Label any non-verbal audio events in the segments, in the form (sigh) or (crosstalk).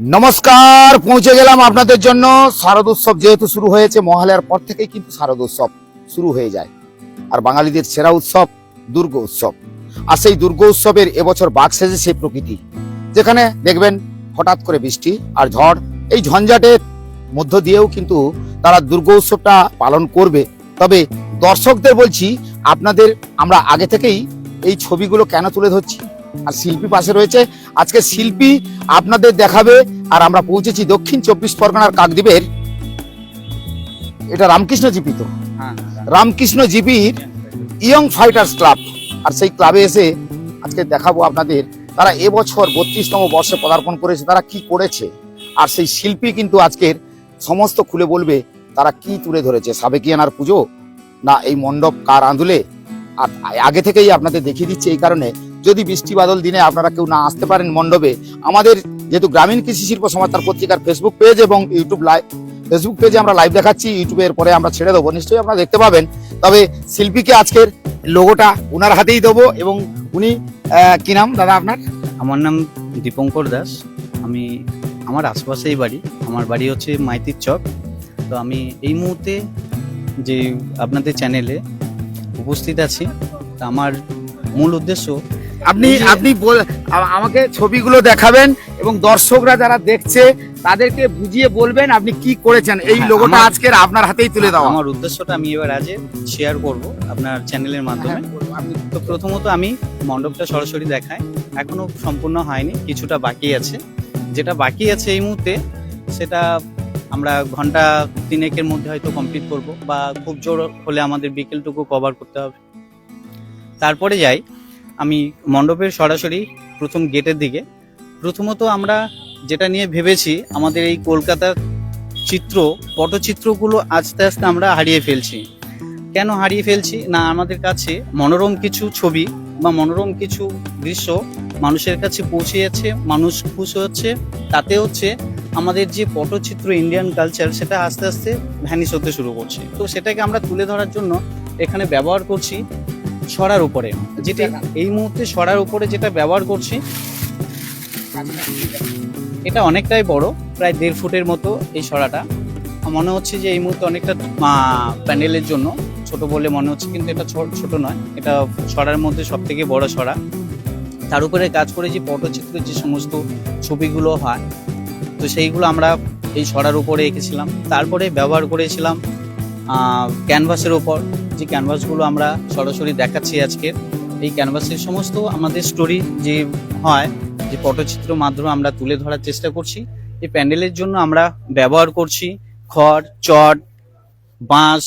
নমস্কার, পৌঁছে গেলাম আপনাদের জন্য। শারদ উৎসব যেহেতু শুরু হয়েছে, মহালয়ার পর থেকেই কিন্তু শারদ উৎসব শুরু হয়ে যায়। আর বাঙালিদের সেরা উৎসব দুর্গ উৎসব। আর সেই দুর্গ উৎসবের এবছর বাঘ সেজেছে প্রকৃতি। যেখানে দেখবেন হঠাৎ করে বৃষ্টি আর ঝড়, এই ঝঞ্ঝাটের মধ্য দিয়েও কিন্তু তারা দুর্গ উৎসবটা পালন করবে। তবে দর্শকদের বলছি, আপনাদের আমরা আগে থেকেই এই ছবিগুলো কেন তুলে ধরছি? আর শিল্পী পাশে রয়েছে। আজকে শিল্পী আপনাদের দেখাবে আর আমরা পৌঁছেছি দক্ষিণ চব্বিশ পরগনার কাকদ্বীপের। এটা রামকৃষ্ণ জিপি তো? হ্যাঁ। রামকৃষ্ণ জিপির ইয়ং ফাইটার্স ক্লাব। আর সেই ক্লাবে এসে আজকে দেখাবো আপনাদের তারা এবছর বত্রিশতম বর্ষে পদার্পণ করেছে তারা কি করেছে? আর সেই শিল্পী কিন্তু আজকের সমস্ত খুলে বলবে তারা কি তুলে ধরেছে? সাবেকিয়ানার পুজো? না এই মণ্ডপ কার আঁদুলে? আর আগে থেকেই আপনাদের দেখিয়ে দিচ্ছে এই কারণে যদি বৃষ্টি বাদল দিনে আপনারা কেউ না আসতে পারেন মণ্ডপে, আমাদের যেহেতু গ্রামীণ কৃষি শিল্প সমাচার পত্রিকার ফেসবুক পেজ এবং ইউটিউব লাইভ ফেসবুক পেজে আমরা লাইভ দেখাচ্ছি ইউটিউবের পরে আমরা ছেড়ে দেবো, নিশ্চয়ই আপনারা দেখতে পাবেন। তবে শিল্পীকে আজকের লোগোটা ওনার হাতেই দেবো এবং উনি কি নাম দাদা আপনার? আমার নাম দীপঙ্কর দাস, আমি আমার আশপাশেই বাড়ি, আমার বাড়ি হচ্ছে মাইতির চক। তো আমি এই মুহূর্তে যে আপনাদের চ্যানেলে উপস্থিত আছি, তা আমার মূল উদ্দেশ্য আপনি আপনি বল- আমাকে ছবিগুলো দেখাবেন এবং দর্শকরা যারা দেখছে তাদেরকে বুঝিয়ে বলবেন আপনি কি করেছেন। এই হ্যাঁ, লোগোটা আজকের আপনার হাতেই তুলে দাও আমার উদ্দেশ্যটা আমি এবার আজ শেয়ার করব আপনার চ্যানেলের মাধ্যমে। তো প্রথমত আমি মণ্ডপটা সরাসরি দেখাই। এখনও সম্পূর্ণ হয়নি কিছুটা বাকি আছে। যেটা বাকি আছে এই মুহূর্তে সেটা আমরা ঘণ্টা তিনেকের মধ্যে হয়তো কমপ্লিট করব বা খুব জোর হলে আমাদের বিকেলটুকু কভার করতে হবে। তারপরে যাই। আমি মণ্ডপের সরাসরি প্রথম গেটের দিকে। প্রথমত আমরা যেটা নিয়ে ভেবেছি, আমাদের এই কলকাতার চিত্র, পটচিত্রগুলো আস্তে আস্তে আমরা হারিয়ে ফেলছি। কেন হারিয়ে ফেলছি? না, আমাদের কাছে মনোরম কিছু ছবি বা মনোরম কিছু দৃশ্য মানুষের কাছে পৌঁছে যাচ্ছে, মানুষ খুশ হচ্ছে। তাতে হচ্ছে আমাদের যে পটচিত্র ইন্ডিয়ান কালচার সেটা আস্তে আস্তে ভ্যানিস হতে শুরু করছে। তো সেটাকে আমরা তুলে ধরার জন্য এখানে ব্যবহার করছি সরার উপরে। যেটা এই মুহূর্তে সরার উপরে যেটা ব্যবহার করছি এটা অনেকটাই বড় প্রায় দেড় ফুটের মতো এই সরাটা। মনে হচ্ছে যে এই মুহূর্তে অনেকটা প্যান্ডেলের জন্য ছোট বলে মনে হচ্ছে কিন্তু এটা ছোট নয়। এটা সরার মধ্যে সব থেকে বড় সরা। তার উপরে কাজ করে যে পটচিত্রের যে সমস্ত ছবিগুলো হয় তো সেইগুলো আমরা এই সরার উপরে এঁকেছিলাম। তারপরে ব্যবহার করেছিলাম ক্যানভাসের ওপর যে ক্যানভাসগুলো আমরা সরাসরি দেখাচ্ছি আজকে, এই ক্যানভাসের সমস্ত আমাদের স্টোরি যে হয়, যে পটচিত্র মাধ্যমে আমরা তুলে ধরার চেষ্টা করছি, এই প্যান্ডেলের জন্য আমরা ব্যবহার করছি খড়, চট, বাঁশ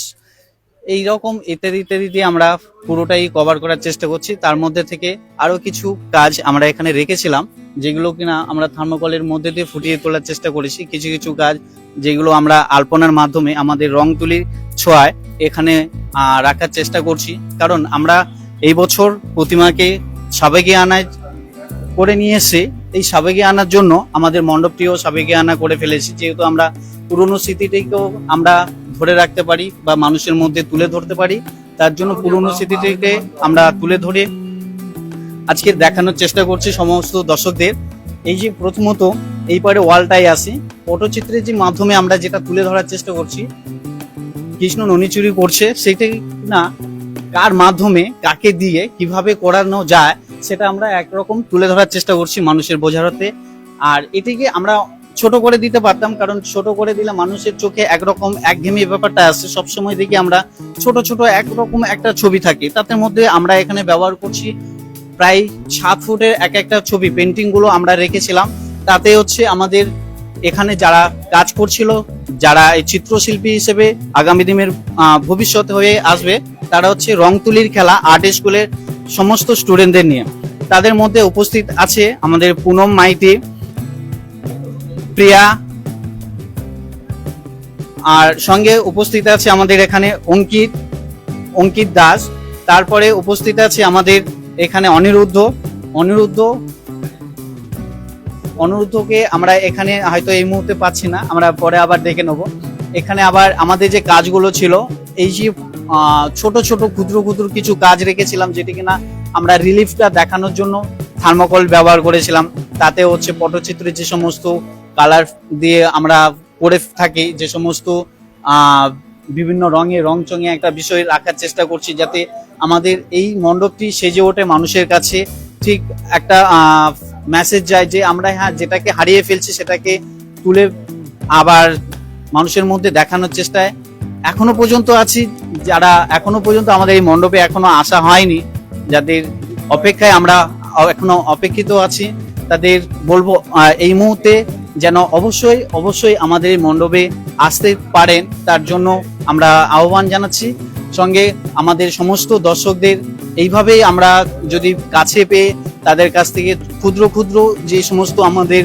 এই রকম ইত্যাদি ইত্যাদি দিয়ে আমরা পুরোটাই কভার করার চেষ্টা করছি। তার মধ্যে থেকে আরও কিছু কাজ আমরা এখানে রেখেছিলাম, যেগুলো কিনা আমরা থার্মোকলের মধ্যে দিয়ে ফুটিয়ে তোলার চেষ্টা করেছি। কিছু কিছু কাজ যেগুলো আমরা আলপনার মাধ্যমে আমাদের রং তুলির ছোঁয়ায় এখানে রাখার চেষ্টা করছি। কারণ আমরা এই বছর প্রতিমাকে সাবেগে আনায় করে নিয়ে এসে এই সাবেগে আনার জন্য আমাদের মণ্ডপটিও সাবেগে আনা করে ফেলেছি। যেহেতু আমরা পুরনো স্মৃতিটিকেও আমরা ধরে রাখতে পারি বা মানুষের মধ্যে তুলে ধরতে পারি, তার জন্য পুরনো স্মৃতিটিকে আমরা তুলে ধরে আজকে দেখানোর চেষ্টা করছি সমস্ত দর্শকদের। এই যে প্রথমত এই পারে ওয়ালটাই আসি, পটচিত্রের যে মাধ্যমে আমরা যেটা তুলে ধরার চেষ্টা করছি, কৃষ্ণ ননিচুরি করছে সেটাই না কার মাধ্যমে, কাকে দিয়ে, কীভাবে করানো যায়, সেটা আমরা একরকম তুলে ধরার চেষ্টা করছি মানুষের বোঝারতে আর এটিকে আমরা ছোট করে দিতে পারতাম, কারণ ছোট করে দিলে মানুষের চোখে একরকম একঘেয়েমি ব্যাপারটা আসছে সবসময় দেখি আমরা ছোট ছোট একরকম একটা ছবি থাকে। তাদের মধ্যে আমরা এখানে ব্যবহার করছি প্রায় সাত ফুটের এক একটা ছবি পেন্টিংগুলো আমরা রেখেছিলাম। তাতে হচ্ছে আমাদের এখানে যারা কাজ করছিল, যারা এই চিত্রশিল্পী হিসেবে আগামী দিনের ভবিষ্যৎ হয়ে আসবে, তারা হচ্ছে রং তুলির খেলা আর্ট স্কুলের সমস্ত স্টুডেন্টদের নিয়ে। তাদের মধ্যে উপস্থিত আছে আমাদের পুনম মাইতি। প্রিয়া আর সঙ্গে উপস্থিত আছে আমাদের এখানে অঙ্কিত অঙ্কিত দাস। তারপরে উপস্থিত আছে আমাদের এখানে অনিরুদ্ধ। অনিরুদ্ধ, অনিরুদ্ধকে আমরা এখানে হয়তো এই মুহূর্তে পাচ্ছি না, আমরা পরে আবার দেখে নেব। এখানে আবার আমাদের যে কাজগুলো ছিল, এই যে ছোট ছোট ক্ষুদ্র ক্ষুদ্র কিছু কাজ রেখেছিলাম, যেটি কিনা আমরা রিলিফটা দেখানোর জন্য থার্মোকল ব্যবহার করেছিলাম। তাতে হচ্ছে পটচিত্রের যে সমস্ত কালার দিয়ে আমরা করে থাকি, যে সমস্ত বিভিন্ন রঙে রং চঙে একটা বিষয় রাখার চেষ্টা করছি যাতে আমাদের এই মণ্ডপটি সেজে ওঠে মানুষের কাছে। ঠিক একটা মেসেজ যায় যে আমরা হ্যাঁ যেটাকে হারিয়ে ফেলছি সেটাকে তুলে আবার মানুষের মধ্যে দেখানোর চেষ্টায়। এখনও পর্যন্ত আছি, যারা এখনও পর্যন্ত আমাদের এই মণ্ডপে এখনও আসা হয়নি, যাদের অপেক্ষায় আমরা এখনও অপেক্ষিত আছি, তাদের বলব এই মুহূর্তে যেন অবশ্যই অবশ্যই আমাদের এই মণ্ডপে আসতে পারেন। তার জন্য আমরা আহ্বান জানাচ্ছি। সঙ্গে আমাদের সমস্ত দর্শকদের, এইভাবেই আমরা যদি কাছে পেয়ে তাদের কাছ থেকে ক্ষুদ্র ক্ষুদ্র যে সমস্ত আমাদের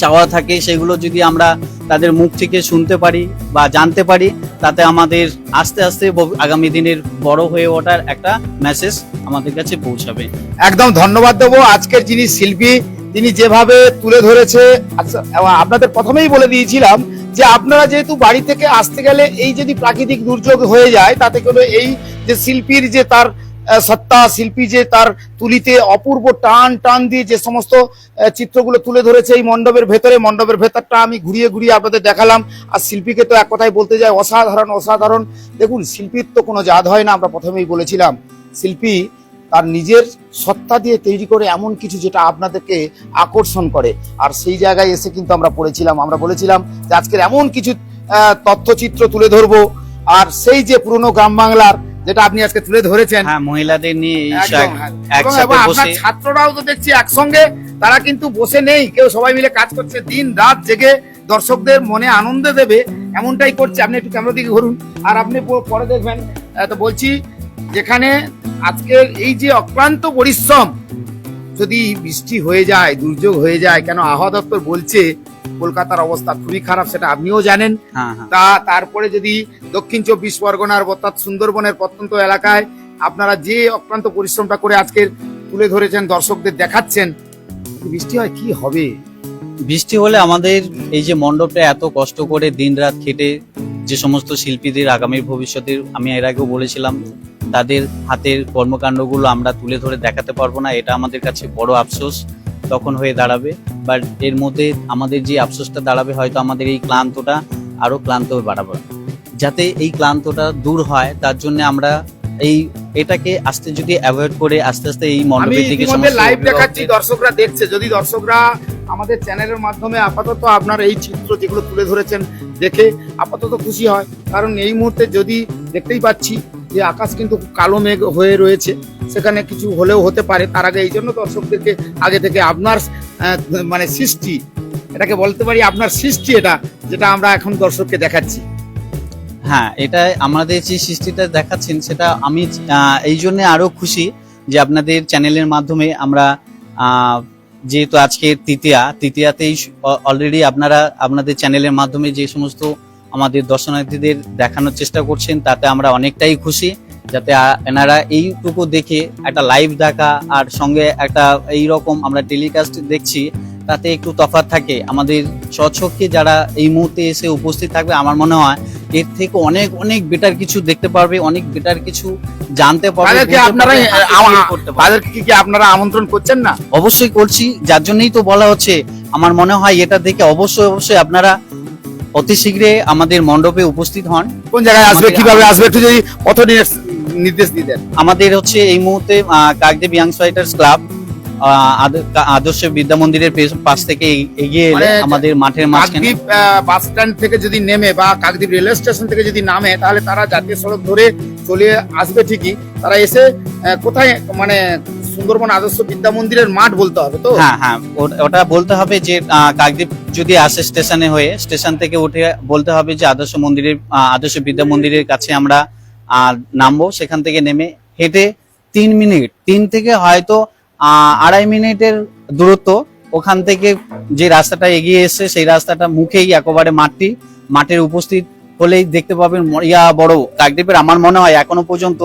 চাওয়া থাকে, সেগুলো যদি আমরা তাদের মুখ থেকে শুনতে পারি বা জানতে পারি, তাতে আমাদের আস্তে আস্তে আগামী দিনের বড় হয়ে ওঠার একটা মেসেজ আমাদের কাছে পৌঁছাবে। একদম ধন্যবাদ দেবো। আজকের যিনি শিল্পী তিনি যেভাবে তুলে ধরেছে আচ্ছা, আপনাদের প্রথমেই বলে দিয়েছিলাম যে আপনারা যেহেতু বাড়ি থেকে আসতে গেলে এই যদি প্রাকৃতিক দুর্যোগ হয়ে যায় তাতে করে এই যে শিল্পীর যে তার সত্তা শিল্পী যে তার তুলিতে অপূর্ব টান টান দিয়ে যে সমস্ত চিত্রগুলো তুলে ধরেছে এই মণ্ডপের ভেতরে মণ্ডপের ভেতরটা আমি ঘুরিয়ে ঘুরিয়ে আপনাদের দেখালাম। আর শিল্পীকে তো এক কথায় বলতে যায় অসাধারণ অসাধারণ। দেখুন শিল্পীর তো কোনো জাত হয় না আমরা প্রথমেই বলেছিলাম। শিল্পী তার নিজের সত্তা দিয়ে তৈরি করে এমন কিছু যেটা আপনাদেরকে আকর্ষণ করে। আর সেই জায়গায় এসে কিন্তু আমরা পড়েছিলাম। আমরা বলেছিলাম যে আজকের এমন কিছু তথ্যচিত্র তুলে ধরবো। আর সেই যে পুরনো গ্রাম বাংলার যেটা আপনি আজকে তুলে ধরেছেন হ্যাঁ মহিলাদের নিয়ে হ্যাঁ। আপনার ছাত্ররাও তো দেখছি একসঙ্গে তারা কিন্তু বসে নেই। কেউ সবাই মিলে কাজ করছে। দিন রাত জেগে দর্শকদের মনে আনন্দ দেবে এমনটাই করছে। আপনি একটু ক্যামেরা দিকে ঘুরুন। আর আপনি পরে দেখবেন তো বলছি যেখানে আজকের এই যে অক্লান্ত পরিশ্রম যদি বৃষ্টি হয়ে যায় দুর্যোগ হয়ে যায় কেন আবহাওয়া দপ্তর বলছে কলকাতার অবস্থা খুবই খারাপ সেটা আপনিও জানেন। হ্যাঁ হ্যাঁ। তা তারপরে যদি দক্ষিণ চব্বিশ পরগনার অর্থাৎ সুন্দরবনের প্রত্যন্ত এলাকায় আপনারা যে অক্লান্ত পরিশ্রমটা করে আজকের তুলে ধরেছেন দর্শকদের দেখাচ্ছেন বৃষ্টি হয় কি হবে? বৃষ্টি হলে আমাদের এই যে মণ্ডপটা এত কষ্ট করে দিনরাত খেটে যে সমস্ত শিল্পীদের আগামী ভবিষ্যতের আমি এর আগেও বলেছিলাম তাদের হাতের কর্মকাণ্ডগুলো আমরা তুলে ধরে দেখাতে পারব না এটা আমাদের কাছে বড় আফসোস তখন হয়ে দাঁড়াবে। বাট এর মধ্যে আমাদের যে আফসোসটা দাঁড়াবে হয়তো আমাদের এই ক্লান্তটা আরও ক্লান্ত বাড়াবে। যাতে এই ক্লান্তটা দূর হয় তার জন্য আমরা এই এটাকে আস্তে যদি অ্যাভয়েড করে আস্তে আস্তে এই আমি মণ্ডপের দিকে লাইভ দেখাচ্ছি দর্শকরা দেখছে। যদি দর্শকরা আমাদের চ্যানেলের মাধ্যমে আপাতত আপনার এই চিত্র যেগুলো তুলে ধরেছেন দেখে আপাতত খুশি হয়। কারণ এই মুহূর্তে যদি দেখতেই পাচ্ছি যে আকাশ কিন্তু কালো মেঘ হয়ে রয়েছে, সেখানে কিছু হলেও হতে পারে। তার আগে এই জন্য দর্শকদেরকে আগে থেকে আপনার মানে সৃষ্টি, এটাকে বলতে পারি আপনার সৃষ্টি এটা, যেটা আমরা এখন দর্শককে দেখাচ্ছি। হ্যাঁ এটা আমাদের যে সৃষ্টিটা দেখাচ্ছেন, সেটা আমি এই জন্য আরও খুশি যে আপনাদের চ্যানেলের মাধ্যমে আমরা যেহেতু আজকে তৃতীয়া, তৃতীয়াতেই অলরেডি আপনারা, আপনাদের চ্যানেলের মাধ্যমে যে সমস্ত আমাদের দর্শনার্থীদের দেখানোর চেষ্টা করছেন তাতে আমরা অনেকটাই খুশি যাতে এনারা এইটুকু দেখে একটা লাইভ দেখা আর সঙ্গে একটা এই রকম আমরা টেলিকাস্ট দেখছি তাতে একটু তফাৎ থাকে আমাদের স্বচ্ছকে যারা এই মুহূর্তে এসে উপস্থিত থাকবে আমার মনে হয় এর থেকে অনেক অনেক বেটার কিছু দেখতে পারবে অনেক বেটার কিছু জানতে পারবে আপনারা। তাদেরকে কি আপনারা আমন্ত্রণ করছেন না অবশ্যই করছি যার জন্যই তো বলা হচ্ছে আমার মনে হয় এটা দেখে অবশ্যই অবশ্যই আপনারা অতি শীঘ্রে আমাদের মণ্ডপে উপস্থিত হন। কোন জায়গায় আসবে কীভাবে আসবে একটু যদি পথ নির্দেশ- দেন আমাদের হচ্ছে এই মুহূর্তে কাকদেব ইয়াং ফাইটার্স ক্লাব আদর্শ বিদ্যা মন্দিরের পাশ থেকে এগিয়ে এলে মানে আমাদের মাঠের মাঝখানে। বাস স্ট্যান্ড থেকে যদি নেমে বা কাকদ্বীপ রেলওয়ে স্টেশন থেকে যদি নামে তাহলে তারা জাতীয় সড়ক ধরে চলে আসবে ঠিকই। তারা এসে কোথায় মানে সুন্দরবন আদর্শ বিদ্যা মন্দিরের মাঠ বলতে হবে তো? হ্যাঁ হ্যাঁ ওটা- বলতে হবে যে কাকদ্বীপ যদি আসে স্টেশনে হয়ে, স্টেশন থেকে উঠে বলতে হবে যে আদর্শ মন্দিরের আদর্শ বিদ্যা মন্দিরের কাছে আমরা নামবো। সেখান থেকে নেমে হেঁটে তিন মিনিট, তিন থেকে হয়তো আড়াই মিনিটের দূরত্ব ওখান থেকে যে রাস্তাটা এগিয়ে এসছে, সেই রাস্তাটা মুখেই একেবারে মাঠটি, মাঠের উপস্থিত হলেই দেখতে পাবেন ইয়া বড় কাকদ্বীপের। আমার মনে হয় এখনও পর্যন্ত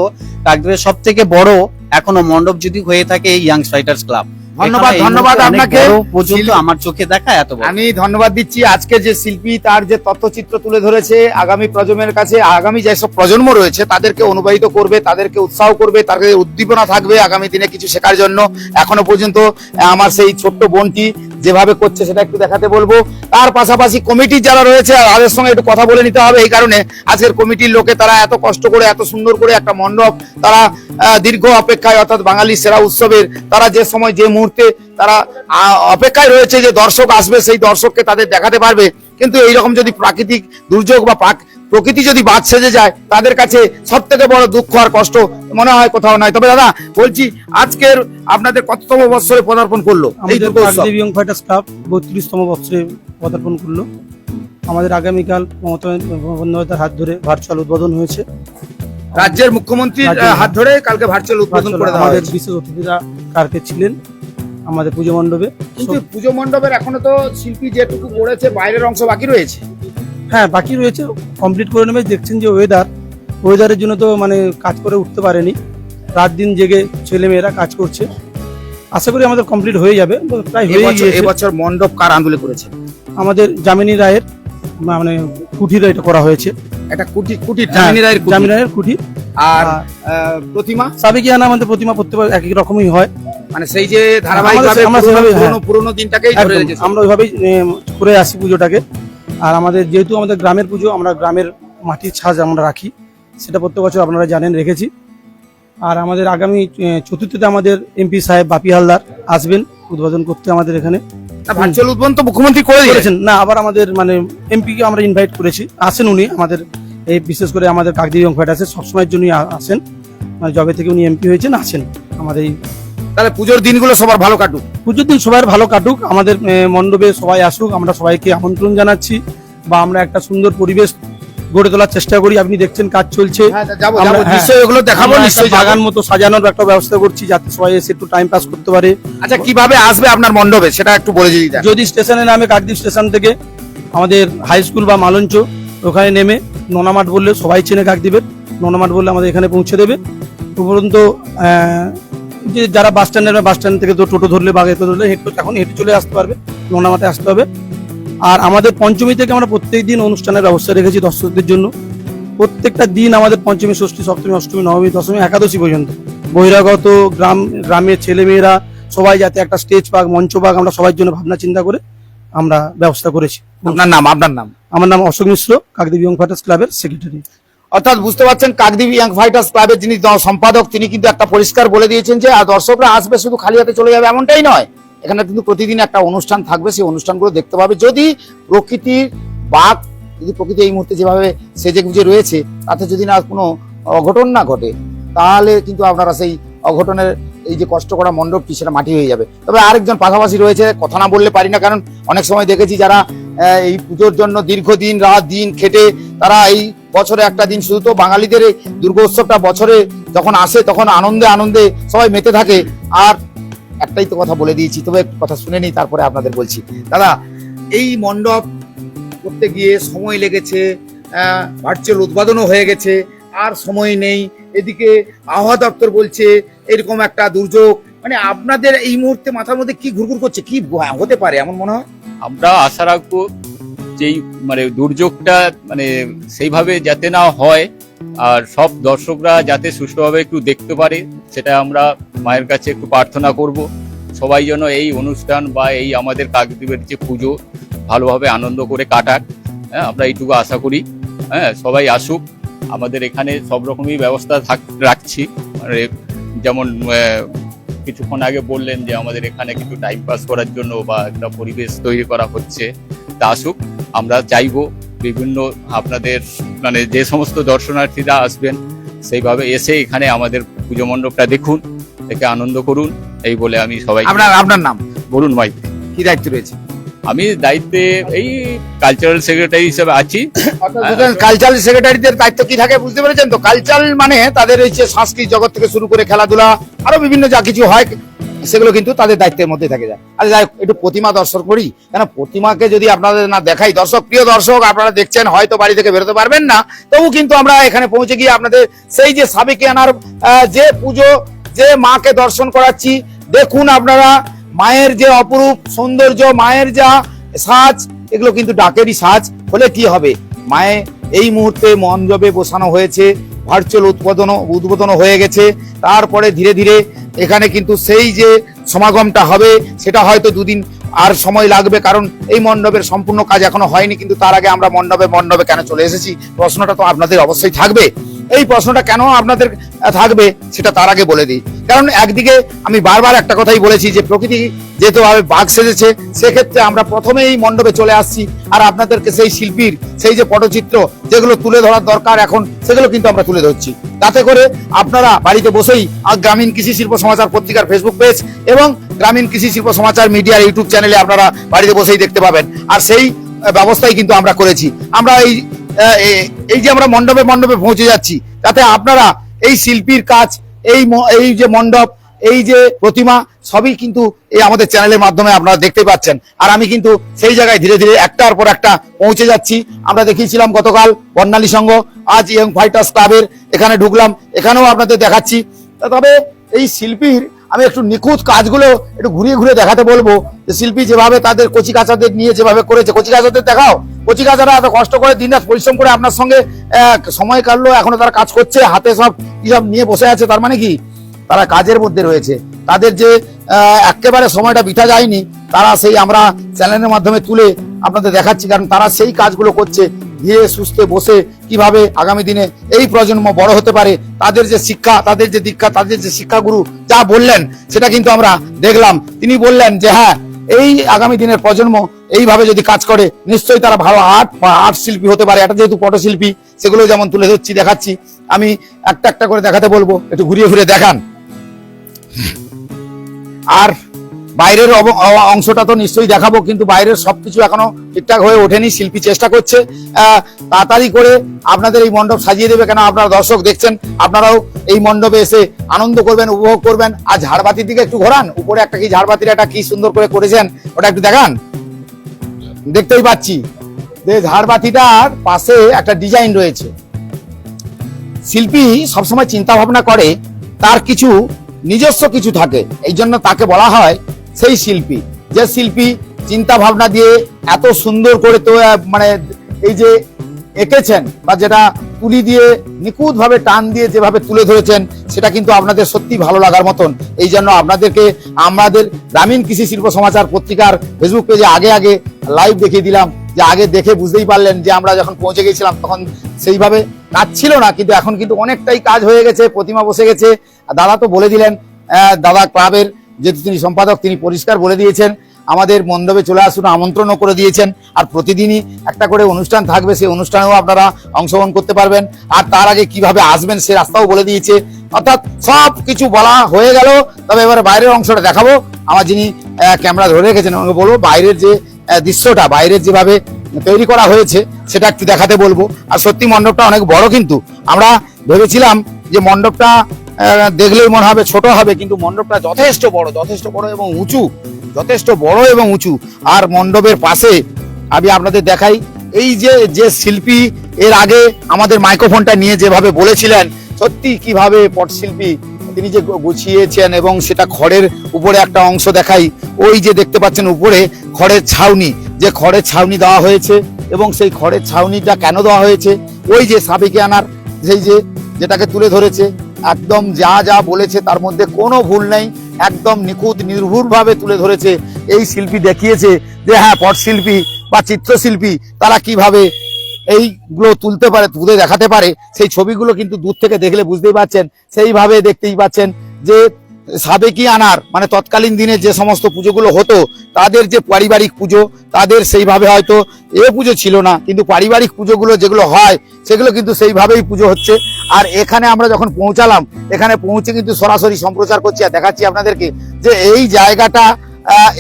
কাকদ্বীপের সব থেকে বড় এখনও মণ্ডপ যদি হয়ে থাকে এই ইয়াং ফাইটার্স ক্লাব ধন্যবাদ ধন্যবাদ আপনাকে। পর্যন্ত আমার চোখে দেখা এত আমি ধন্যবাদ দিচ্ছি আজকে যে শিল্পী তার যে তথ্যচিত্র তুলে ধরেছে আগামী প্রজন্মের কাছে আগামী যেসব প্রজন্ম রয়েছে তাদেরকে অনুপ্রাণিত করবে তাদেরকে উৎসাহ করবে তাদের উদ্দীপনা থাকবে আগামী দিনে কিছু শেখার জন্য। এখনও পর্যন্ত আমার সেই ছোট্ট বোনটি যেভাবে করছে সেটা একটু দেখাতে বলব। তার পাশাপাশি কমিটির যারা রয়েছে তাদের সঙ্গে একটু কথা বলে নিতে হবে এই কারণে। আজকের কমিটির লোকে তারা এত কষ্ট করে এত সুন্দর করে একটা মণ্ডপ তারা দীর্ঘ অপেক্ষায় অর্থাৎ বাঙালি সেরা উৎসবের তারা যে সময় যে মুহূর্তে তারা অপেক্ষায় রয়েছে যে দর্শক আসবে সেই দর্শককে তাদের দেখাতে পারবে। কিন্তু এইরকম যদি প্রাকৃতিক দুর্যোগ বা প্রাক- প্রকৃতি যদি বাদ সেজে যায় তাদের কাছে সব থেকে বড় দুঃখ আর কষ্ট মনে হয় কোথাও নাই তবে দাদা বলছি আজকের আপনাদের কততম বৎসরে পদার্পণ করল? বত্রিশতম বছরে পদার্পণ করল। আমাদের আগামীকাল মমতা বন্দ্যোপাধ্যায়ের হাত ধরে ভার্চুয়াল উদ্বোধন হয়েছে। রাজ্যের মুখ্যমন্ত্রীর হাত ধরে কালকে ভার্চুয়াল উদ্বোধন করে দেওয়া আমাদের হয়েছে। বিশেষ অতিথিরা কার্কে ছিলেন। আমাদের পুজো মণ্ডপে। কিন্তু পুজো মণ্ডপের এখনও তো শিল্পী যেটুকু করেছে বাইরের অংশ বাকি রয়েছে? হ্যাঁ বাকি রয়েছে। কমপ্লিট করে নেবে। দেখছেন যে ওয়েদার ওয়েদারের জন্য তো মানে কাজ করে উঠতে পারেনি। রাত দিন জেগে ছেলে মেয়েরা কাজ করছে। আশা করি আমাদের কমপ্লিট হয়ে যাবে। প্রায় হয়ে এবছর গিয়েছে। এবছর মণ্ডপ কার আন্দোলন করেছে? আমাদের জামিনী রায়ের মানে কুঠির এটা করা হয়েছে। একটা কুটি কুটির হ্যাঁ, জামিনী রায়ের কুটির। জামিনী রায়ের আর আর প্রতিমা? সাবেকিয়ানা আমাদের প্রতিমা প্রত্যেক এক এক রকমই হয়। মানে সেই যে ধারাবাহিক আমরা সেভাবে-। পুরনো পুরনো দিনটাকেই ধরে একদম, আমরা ওইভাবেই করে আসি পুজোটাকে। আর আমাদের যেহেতু আমাদের গ্রামের পুজো আমরা গ্রামের মাটির ছাঁচ আমরা রাখি সেটা প্রত্যেক বছর আপনারা জানেন রেখেছি। আর আমাদের আগামী চতুর্থতে আমাদের এমপি সাহেব বাপি হালদার আসবেন উদ্বোধন করতে আমাদের এখানে। ভার্চুয়াল উদ্বোধন তো মুখ্যমন্ত্রী করে দিয়েছেন। না আবার আমাদের মানে এমপিকে আমরা ইনভাইট করেছি। আসেন উনি আমাদের এই বিশেষ করে আমাদের কাকদি ইয়ং ফাইটার্সের সবসময়ের জন্যই আসেন। মানে জবে থেকে উনি এমপি হয়েছেন আসেন। আমাদের এই তাহলে পুজোর দিনগুলো সবার ভালো কাটুক। পুজোর দিন সবার ভালো কাটুক আমাদের মণ্ডপে সবাই আসুক আমরা সবাইকে আমন্ত্রণ জানাচ্ছি বা আমরা একটা সুন্দর পরিবেশ গড়ে তোলার চেষ্টা করি। আপনি দেখছেন কাজ চলছে। হ্যাঁ যাব হ্যাঁ। ওগুলো দেখাবো। বাগান মতো সাজানোর একটা ব্যবস্থা করছি যাতে সবাই এসে একটু টাইম পাস করতে পারে। আচ্ছা কীভাবে আসবে আপনার মণ্ডপে? সেটা একটু বলে দিই যদি স্টেশনে নামে কাকদ্বীপ স্টেশন থেকে আমাদের হাই স্কুল বা মালঞ্চ ওখানে নেমে নোনামাঠ বললে সবাই চেনে কাকদ্বীপের। নোনামাঠ বললে আমাদের এখানে পৌঁছে দেবে। উপরন্ত যে যারা বাস স্ট্যান্ডে বাস স্ট্যান্ড থেকে তো টোটো ধরলে বা এতে ধরলে হেঁটে এখন হেঁটে চলে আসতে পারবে নোনামাঠে আসতে হবে। আর আমাদের পঞ্চমী থেকে আমরা প্রত্যেক দিন অনুষ্ঠানের ব্যবস্থা রেখেছি দর্শকদের জন্য। প্রত্যেকটা দিন আমাদের পঞ্চমী ষষ্ঠী সপ্তমী অষ্টমী নবমী দশমী একাদশী পর্যন্ত। বহিরাগত গ্রাম গ্রামের ছেলেমেয়েরা সবাই যাতে একটা স্টেজ পাক মঞ্চ পাক আমরা সবার জন্য ভাবনা চিন্তা করে আমরা ব্যবস্থা করেছি। আপনার নাম আপনার নাম? আমার নাম অশোক মিশ্র কাকদেবী ইয়ং ফাইটার্স ক্লাবের সেক্রেটারি অর্থাৎ বুঝতে পারছেন কাকদ্বীপ ইয়াং ফাইটার্স ক্লাবের যিনি সম্পাদক, তিনি কিন্তু একটা পরিষ্কার বলে দিয়েছেন যে, আর দর্শকরা আসবে শুধু খালি হাতে চলে যাবে এমনটাই নয়। এখানে কিন্তু প্রতিদিন একটা অনুষ্ঠান থাকবে, সেই অনুষ্ঠানগুলো দেখতে পাবে। যদি প্রকৃতির বাঘ, যদি প্রকৃতি এই মুহূর্তে যেভাবে সেজে গুজে রয়েছে, তাতে যদি না কোনো অঘটন না ঘটে, তাহলে কিন্তু আপনারা সেই অঘটনের এই যে কষ্ট করা মণ্ডপটি সেটা মাটি হয়ে যাবে। তবে আরেকজন পাশাপাশি রয়েছে, কথা না বললে পারি না, কারণ অনেক সময় দেখেছি যারা এই পুজোর জন্য দীর্ঘদিন রাত দিন খেটে তারা এই বছরে একটা দিন শুধু তো বাঙালিদের এই দুর্গোৎসবটা বছরে যখন আসে, তখন আনন্দে আনন্দে সবাই মেতে থাকে। আর একটাই তো কথা বলে দিয়েছি, তবে কথা শুনে নিই, তারপরে আপনাদের বলছি। দাদা, এই মণ্ডপ করতে গিয়ে সময় লেগেছে ভার্চুয়াল উৎপাদনও হয়ে গেছে, আর সময় নেই। এদিকে আবহাওয়া দপ্তর বলছে, এরকম একটা দুর্যোগ। মানে আপনাদের এই মুহূর্তে মাথার মধ্যে কি ঘুরঘুর করছে? কি হতে পারে, এমন মনে হয়? আমরা আশা রাখব যেই মানে দুর্যোগটা মানে সেইভাবে যাতে না হয়, আর সব দর্শকরা যাতে সুষ্ঠুভাবে একটু দেখতে পারে, সেটা আমরা মায়ের কাছে একটু প্রার্থনা করব। সবাই যেন এই অনুষ্ঠান বা এই আমাদের কাকদ্বীপের যে পুজো ভালোভাবে আনন্দ করে কাটাক। হ্যাঁ আমরা এইটুকু আশা করি। হ্যাঁ সবাই আসুক। আমাদের এখানে সব রকমই ব্যবস্থা থাক, রাখছি। মানে যেমন কিছুক্ষণ আগে বললেন যে আমাদের এখানে কিছু টাইম পাস করার জন্য বা একটা পরিবেশ তৈরি করা হচ্ছে। তা আসুক আমরা চাইব বিভিন্ন আপনাদের মানে যে সমস্ত দর্শনার্থীরা আসবেন সেইভাবে এসে এখানে আমাদের পুজো মণ্ডপটা দেখুন দেখে আনন্দ করুন এই বলে আমি সবাই আপনার আপনার নাম? বলুন ভাই। কি দায়িত্ব রয়েছে? আমি দায়িত্বে এই কালচারাল সেক্রেটারি হিসেবে আছি। কালচারাল সেক্রেটারিদের দায়িত্ব কি থাকে বুঝতে পেরেছেন তো? কালচারাল মানে তাদের এই যে সাংস্কৃতিক জগৎ থেকে শুরু করে খেলাধুলা আরও বিভিন্ন যা কিছু হয় সেগুলো কিন্তু তাদের দায়িত্বের মধ্যে থাকে যায়। আচ্ছা যাই একটু প্রতিমা দর্শন করি। কেন, প্রতিমাকে যদি আপনাদের না দেখাই, দর্শক, প্রিয় দর্শক, আপনারা দেখছেন, হয়তো বাড়ি থেকে বেরোতে পারবেন না। তবু কিন্তু আমরা এখানে পৌঁছে গিয়ে আপনাদের সেই যে সাবেকে আনার যে পুজো, যে মাকে দর্শন করাচ্ছি, দেখুন আপনারা, মায়ের যে অপরূপ সৌন্দর্য, মায়ের যা সাজ, এগুলো কিন্তু ডাকেরই সাজ, হলে কি হবে? মায়ে এই মুহূর্তে মণ্ডপে বসানো হয়েছে। ভার্চুয়াল উদ্বোধন উদ্বোধন হয়ে গেছে। তারপরে ধীরে ধীরে এখানে কিন্তু সেই যে সমাগমটা হবে, সেটা হয়তো দুদিন আর সময় লাগবে, কারণ এই মণ্ডপের সম্পূর্ণ কাজ এখনও হয়নি, কিন্তু তার আগে আমরা মণ্ডপে মণ্ডপে কেন চলে এসেছি? প্রশ্নটা তো আপনাদের অবশ্যই থাকবে। এই প্রশ্নটা কেন আপনাদের থাকবে সেটা তার আগে বলে দিই। কারণ একদিকে আমি বারবার একটা কথাই বলেছি যে প্রকৃতি যেহেতু ভাবে বাঘ সেজেছে, সেক্ষেত্রে আমরা প্রথমে এই মণ্ডপে চলে আসছি আর আপনাদেরকে সেই শিল্পীর, সেই যে পটচিত্র যেগুলো তুলে ধরার দরকার এখন, সেগুলো কিন্তু আমরা তুলে ধরছি। তাতে করে আপনারা বাড়িতে বসেই গ্রামীণ কৃষি শিল্প সমাচার পত্রিকার ফেসবুক পেজ এবং গ্রামীণ কৃষি শিল্প সমাচার মিডিয়ার ইউটিউব চ্যানেলে আপনারা বাড়িতে বসেই দেখতে পাবেন। আর সেই ব্যবস্থাই কিন্তু আমরা করেছি। আমরা এই এই যে আমরা মণ্ডপে মণ্ডপে পৌঁছে যাচ্ছি, তাতে আপনারা এই শিল্পীর কাজ, এই এই যে মণ্ডপ, এই যে প্রতিমা, সবই কিন্তু এই আমাদের চ্যানেলের মাধ্যমে আপনারা দেখতে পাচ্ছেন। আর আমি কিন্তু সেই জায়গায় ধীরে ধীরে একটার পর একটা পৌঁছে যাচ্ছি। আমরা দেখিয়েছিলাম গতকাল বর্ণালী সংঘ, আজ ইয়ং ফাইটার্স ক্লাবের, এখানে ঢুকলাম, এখানেও আপনাদের দেখাচ্ছি। তবে এই শিল্পীর আমি একটু নিখুঁত কাজগুলো একটু ঘুরিয়ে ঘুরে দেখাতে বলব যে শিল্পী যেভাবে তাদের কচি কাচাদের নিয়ে যেভাবে করেছে কচি কাচাদের দেখাও। কচি কাচারা এত কষ্ট করে দিনরাত পরিশ্রম করে আপনার সঙ্গে সময় কাটলো, এখনও তারা কাজ করছে, হাতে সব সব নিয়ে বসে আছে, তার মানে কি? তারা কাজের মধ্যে রয়েছে। তাদের যে একেবারে সময়টা বিঠা যায়নি, তারা সেই আমরা চ্যানেলের মাধ্যমে তুলে আপনাদের দেখাচ্ছি, কারণ তারা সেই কাজগুলো করছে। ধীরে সুস্থে বসে কীভাবে আগামী দিনে এই প্রজন্ম বড় হতে পারে, তাদের যে শিক্ষা, তাদের যে দীক্ষা, তাদের যে শিক্ষাগুরু যা বললেন, সেটা কিন্তু আমরা দেখলাম। তিনি বললেন যে হ্যাঁ এই আগামী দিনের প্রজন্ম এইভাবে যদি কাজ করে, নিশ্চয়ই তারা ভালো আর্ট বা আর্ট শিল্পী হতে পারে। এটা যেহেতু পটশিল্পী, সেগুলো যেমন তুলে ধরছি, দেখাচ্ছি। আমি একটা একটা করে দেখাতে বলব, একটু ঘুরিয়ে ঘুরে দেখান। আর বাইরের অংশটা তো নিশ্চয়ই দেখাবো, কিন্তু বাইরের সবকিছু এখনও ঠিকঠাক হয়ে ওঠেনি, শিল্পী চেষ্টা করছে। তাড়াতাড়ি করে আপনাদের এই মণ্ডপ সাজিয়ে দেবে কেন? আপনারা দর্শক দেখছেন, আপনারাও এই মণ্ডপে এসে আনন্দ করবেন, উপভোগ করবেন। আর ঝাড়বাতির দিকে একটু ঘোরান, উপরে একটা কি ঝাড়বাতির একটা কি সুন্দর করে করেছেন, ওটা একটু দেখান। দেখতেই পাচ্ছি যে ঝাড়বাতিটার পাশে একটা ডিজাইন রয়েছে। শিল্পী সবসময় চিন্তা ভাবনা করে, তার কিছু নিজস্ব কিছু থাকে, এই জন্য তাকে বলা হয় সেই শিল্পী। যে শিল্পী চিন্তা ভাবনা দিয়ে এত সুন্দর করে তো মানে এই যে এঁকেছেন বা যেটা তুলি দিয়ে নিখুঁত ভাবে টান দিয়ে যেভাবে তুলে ধরেছেন, সেটা কিন্তু আপনাদের সত্যি ভালো লাগার মতন। এই জন্য আপনাদেরকে, আমাদের গ্রামীণ কৃষি শিল্প সমাচার পত্রিকার ফেসবুক পেজে আগে আগে লাইভ দেখিয়ে দিলাম, যে আগে দেখে বুঝতেই পারলেন যে আমরা যখন পৌঁছে গেছিলাম তখন সেইভাবে কাজ ছিল না, কিন্তু এখন কিন্তু অনেকটাই কাজ হয়ে গেছে, প্রতিমা বসে গেছে। দাদা তো বলে দিলেন দাদা ক্লাবের যেহেতু তিনি সম্পাদক, তিনি পরিষ্কার বলে দিয়েছেন, আমাদের মণ্ডপে চলে আসুন, আমন্ত্রণও করে দিয়েছেন, আর প্রতিদিনই একটা করে অনুষ্ঠান থাকবে, সেই অনুষ্ঠানেও আপনারা অংশগ্রহণ করতে পারবেন। আর তার আগে কীভাবে আসবেন সে রাস্তাও বলে দিয়েছে। অর্থাৎ সব কিছু বলা হয়ে গেল, তবে এবারে বাইরের অংশটা দেখাবো। আমার যিনি ক্যামেরা ধরে রেখেছেন আমাকে বলব, বাইরের যে দৃশ্যটা, বাইরের যেভাবে তৈরি করা হয়েছে, সেটা একটু দেখাতে বলব। আর সত্যি মণ্ডপটা অনেক বড় কিন্তু। আমরা ভেবেছিলাম যে মণ্ডপটা দেখলেই মনে হবে ছোট হবে, কিন্তু মণ্ডপটা যথেষ্ট বড় যথেষ্ট বড় এবং উঁচু, যথেষ্ট বড় এবং উঁচু। আর মণ্ডপের পাশে আমি আপনাদের দেখাই, এই যে যে শিল্পী, এর আগে আমাদের মাইক্রোফোনটা নিয়ে যেভাবে বলেছিলেন, সত্যি কীভাবে পটশিল্পী তিনি যে গুছিয়েছেন এবং সেটা খড়ের উপরে একটা অংশ দেখাই, ওই যে দেখতে পাচ্ছেন উপরে খড়ের ছাউনি, যে খড়ের ছাউনি দেওয়া হয়েছে এবং সেই খড়ের ছাউনিটা কেন দেওয়া হয়েছে, ওই যে সাবেকে আনার, সেই যে, যেটাকে তুলে ধরেছে একদম যা যা বলেছে তার মধ্যে কোনো ভুল নেই, একদম নিখুঁত, নির্ভুলভাবে তুলে ধরেছে। এই শিল্পী দেখিয়েছে যে হ্যাঁ পটশিল্পী বা চিত্রশিল্পী তারা কীভাবে এইগুলো তুলতে পারে, তুলে দেখাতে পারে। সেই ছবিগুলো কিন্তু দূর থেকে দেখলে বুঝতেই পারছেন, সেইভাবে দেখতেই পাচ্ছেন যে সাবেকি আনার মানে তৎকালীন দিনে যে সমস্ত পুজোগুলো হতো, তাদের যে পারিবারিক পুজো, তাদের সেইভাবে হয়তো এ পুজো ছিল না, কিন্তু পারিবারিক পুজোগুলো যেগুলো হয়, সেগুলো কিন্তু সেইভাবেই পুজো হচ্ছে। আর এখানে আমরা যখন পৌঁছালাম, এখানে পৌঁছে কিন্তু সরাসরি সম্প্রচার করছি আর দেখাচ্ছি আপনাদেরকে যে এই জায়গাটা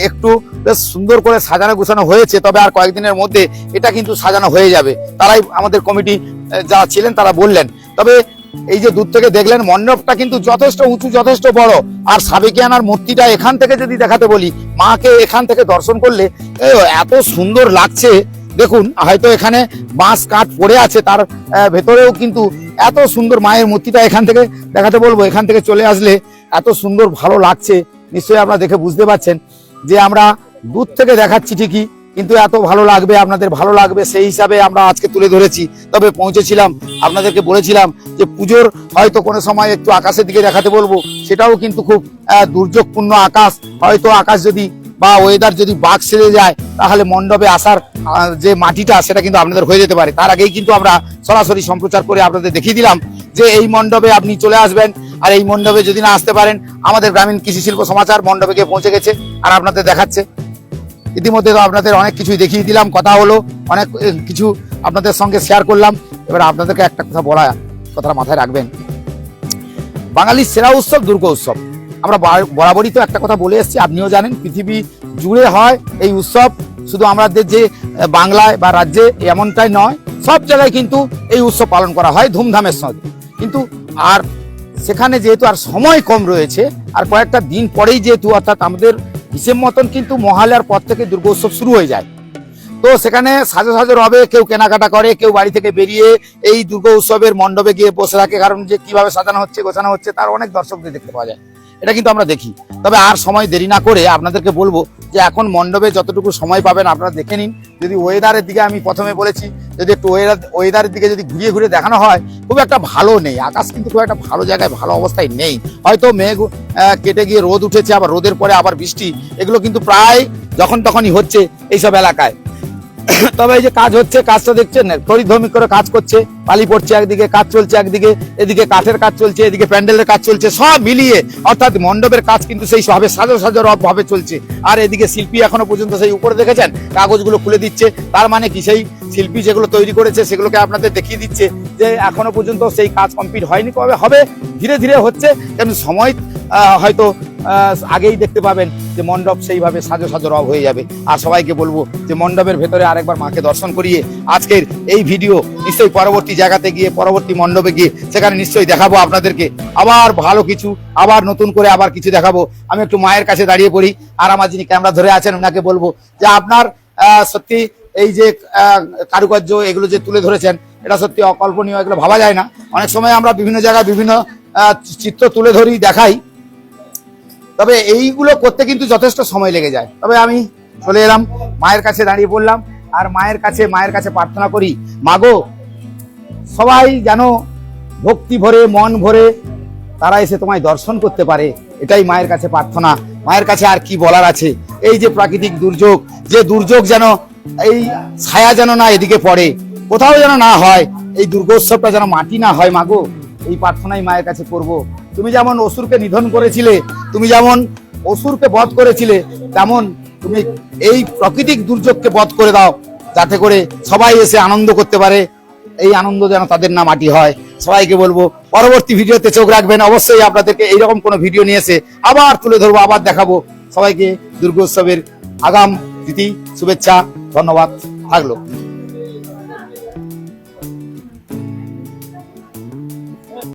একটু বেশ সুন্দর করে সাজানো গোছানো হয়েছে, তবে আর কয়েকদিনের মধ্যে এটা কিন্তু সাজানো হয়ে যাবে। তারাই আমাদের কমিটি যারা ছিলেন তারা বললেন। তবে এই যে দূর থেকে দেখলেন, মণ্ডপটা কিন্তু যথেষ্ট উঁচু, যথেষ্ট বড়। আর সাবেকিয়ানার মূর্তিটা এখান থেকে যদি দেখাতে বলি, মাকে এখান থেকে দর্শন করলে এত সুন্দর লাগছে। দেখুন, হয়তো এখানে বাঁশ কাঠ পড়ে আছে, তার ভেতরেও কিন্তু এত সুন্দর মায়ের মূর্তিটা এখান থেকে দেখাতে বলব। এখান থেকে চলে আসলে এত সুন্দর ভালো লাগছে। নিশ্চয়ই আপনারা দেখে বুঝতে পারছেন যে আমরা দূর থেকে দেখাচ্ছি ঠিকই। কিন্তু এত ভালো লাগবে, আপনাদের ভালো লাগবে, সেই হিসাবে আমরা আজকে তুলে ধরেছি। তবে পৌঁছেছিলাম, আপনাদেরকে বলেছিলাম যে পুজোর হয়তো কোনো সময় একটু আকাশের দিকে দেখাতে বলব, সেটাও কিন্তু খুব দুর্যোগপূর্ণ আকাশ। হয়তো আকাশ যদি বা ওয়েদার যদি বাঘ সেরে যায়, তাহলে মণ্ডপে আসার যে মাটিটা, সেটা কিন্তু আপনাদের হয়ে যেতে পারে। তার আগেই কিন্তু আমরা সরাসরি সম্প্রচার করে আপনাদের দেখিয়ে দিলাম যে এই মণ্ডপে আপনি চলে আসবেন আর এই মণ্ডপে যদি না আসতে পারেন, আমাদের গ্রামীণ কৃষি শিল্প সমাচার মণ্ডপে গিয়ে পৌঁছে গেছে আর আপনাদের দেখাচ্ছে। ইতিমধ্যে তো আপনাদের অনেক কিছুই দেখিয়ে দিলাম, কথা হলো, অনেক কিছু আপনাদের সঙ্গে শেয়ার করলাম। এবার আপনাদেরকে একটা কথা বলা কথাটা মাথায় রাখবেন। বাঙালির সেরা উৎসব দুর্গা উৎসব। আমরা বার- বরাবরই তো একটা কথা বলে এসেছি, আপনিও জানেন, পৃথিবী জুড়ে হয় এই উৎসব। শুধু আমাদের যে বাংলায় বা রাজ্যে এমনটাই নয়, সব জায়গায় কিন্তু এই উৎসব পালন করা হয় ধুমধামের সঙ্গে। কিন্তু আর সেখানে যেহেতু আর সময় কম রয়েছে, আর কয়েকটা দিন পরেই যেহেতু অর্থাৎ আমাদের হিসেব মতন কিন্তু মহালয়ার পর থেকে দুর্গোৎসব শুরু হয়ে যায়। তো সেখানে সাজো সাজো রবে, কেউ কেনাকাটা করে, কেউ বাড়ি থেকে বেরিয়ে এই দুর্গা উৎসবের মণ্ডপে গিয়ে বসে থাকে, কারণ যে কীভাবে সাজানো হচ্ছে, গোছানো হচ্ছে, তার অনেক দর্শকদের দেখতে পাওয়া যায়। এটা কিন্তু আমরা দেখি। তবে আর সময় দেরি না করে আপনাদেরকে বলব যে এখন মণ্ডপে যতটুকু সময় পাবেন আপনারা দেখে নিন। যদি ওয়েদারের দিকে আমি প্রথমে বলেছি, যদি একটু ওয়েদার ওয়েদারের দিকে যদি ঘুরিয়ে ঘুরে দেখানো হয়, খুব একটা ভালো নেই। আকাশ কিন্তু খুব একটা ভালো জায়গায়, ভালো অবস্থায় নেই। হয়তো মেঘ কেটে গিয়ে রোদ উঠেছে, আবার রোদের পরে আবার বৃষ্টি, এগুলো কিন্তু প্রায় যখন তখনই হচ্ছে এইসব এলাকায়। (coughs) তবে এই যে কাজ হচ্ছে, কাজটা দেখছেন তরিধর্মিক করে কাজ করছে পালি পড়ছে একদিকে, কাজ চলছে একদিকে, এদিকে কাঠের কাজ চলছে, এদিকে প্যান্ডেলের কাজ চলছে, সব মিলিয়ে, অর্থাৎ মণ্ডপের কাজ কিন্তু সেই ভাবে সাজো সাজো রব ভাবে চলছে। আর এদিকে শিল্পী এখনও পর্যন্ত সেই উপরে দেখেছেন? কাগজগুলো খুলে দিচ্ছে। তার মানে কি? সেই শিল্পী যেগুলো তৈরি করেছে, সেগুলোকে আপনাদের দেখিয়ে দিচ্ছে যে এখনও পর্যন্ত সেই কাজ কমপ্লিট হয়নি। কবে হবে? ধীরে ধীরে হচ্ছে। কিন্তু সময় হয়তো আগেই দেখতে পাবেন যে মণ্ডপ সেইভাবে সাজো সাজো রব হয়ে যাবে। আর সবাইকে বলব যে মণ্ডপের ভেতরে আরেকবার মাকে দর্শন করিয়ে আজকের এই ভিডিও নিশ্চয়ই পরবর্তী জায়গাতে গিয়ে, পরবর্তী মণ্ডপে গিয়ে সেখানে নিশ্চয়ই দেখাবো আপনাদেরকে। আবার ভালো কিছু, আবার নতুন করে আবার কিছু দেখাবো। আমি একটু মায়ের কাছে দাঁড়িয়ে পড়ি। আর আমার যিনি ক্যামেরা ধরে আছেন ওনাকে বলব যে আপনার সত্যি এই যে কারুকার্য এগুলো যে তুলে ধরেছেন, এটা সত্যি অকল্পনীয়, এগুলো ভাবা যায় না। অনেক সময় আমরা বিভিন্ন জায়গায় বিভিন্ন চিত্র তুলে ধরি, দেখাই। তবে এইগুলো করতে কিন্তু যথেষ্ট সময় লেগে যায়। তবে আমি চলে এলাম, মায়ের কাছে দাঁড়িয়ে পড়লাম, আর মায়ের কাছে মায়ের কাছে প্রার্থনা করি মাগো সবাই যেন ভক্তি ভরে, মন ভরে, তারা এসে তোমায় দর্শন করতে পারে। এটাই মায়ের কাছে প্রার্থনা। মায়ের কাছে আর কি বলার আছে? এই যে প্রাকৃতিক দুর্যোগ, যে দুর্যোগ যেন, এই ছায়া যেন না এদিকে পড়ে, কোথাও যেন না হয়, এই দুর্গোৎসবটা যেন মাটি না হয় মাগো এই প্রার্থনাই মায়ের কাছে করব। তুমি যেমন অসুরকে নিধন করেছিলে, তুমি যেমন অসুরকে বধ করেছিলে, তেমন তুমি এই প্রাকৃতিক দুর্যোগকে বধ করে দাও, যাতে করে সবাই এসে আনন্দ করতে পারে। এই আনন্দ যেন তাদের না মাটি হয়। সবাইকে বলব, পরবর্তী ভিডিওতে চোখ রাখবেন। অবশ্যই আপনাদেরকে এইরকম কোনো ভিডিও নিয়ে এসে আবার তুলে ধরবো, আবার দেখাবো। সবাইকে দুর্গোৎসবের আগাম তিথি, শুভেচ্ছা, ধন্যবাদ। থাকল।